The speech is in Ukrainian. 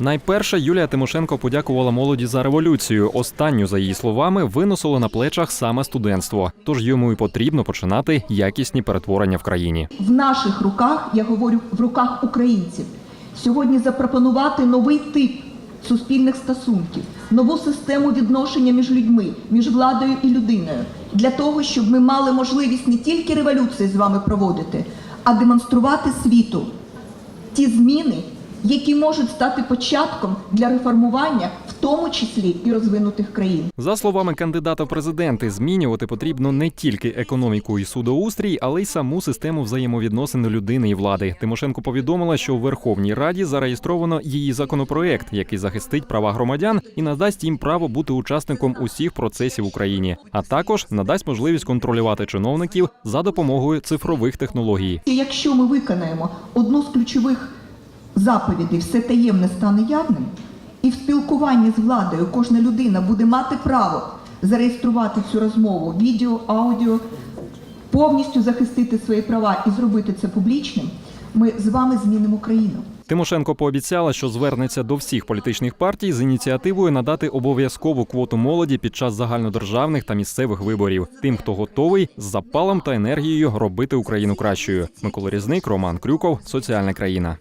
Найперше Юлія Тимошенко подякувала молоді за революцію. Останню, за її словами, виносило на плечах саме студентство. Тож йому і потрібно починати якісні перетворення в країні. в наших руках, я говорю в руках українців, сьогодні запропонувати новий тип суспільних стосунків, нову систему відношення між людьми, між владою і людиною, для того, щоб ми мали можливість не тільки революції з вами проводити, а демонструвати світу ті зміни, які можуть стати початком для реформування, в тому числі і розвинутих країн. За словами кандидата в президенти, змінювати потрібно не тільки економіку і судоустрій, але й саму систему взаємовідносин людини і влади. Тимошенко повідомила, що у Верховній Раді зареєстровано її законопроект, який захистить права громадян і надасть їм право бути учасником усіх процесів в Україні, а також надасть можливість контролювати чиновників за допомогою цифрових технологій. Якщо ми виконаємо одну з ключових заповідей все таємне стане явним, і в спілкуванні з владою кожна людина буде мати право зареєструвати цю розмову, відео, аудіо, повністю захистити свої права і зробити це публічним, ми з вами змінимо країну. Тимошенко пообіцяла, що звернеться до всіх політичних партій з ініціативою надати обов'язкову квоту молоді під час загальнодержавних та місцевих виборів, тим, хто готовий з запалом та енергією робити Україну кращою. Микола Різник, Роман Крюков, соціальна країна.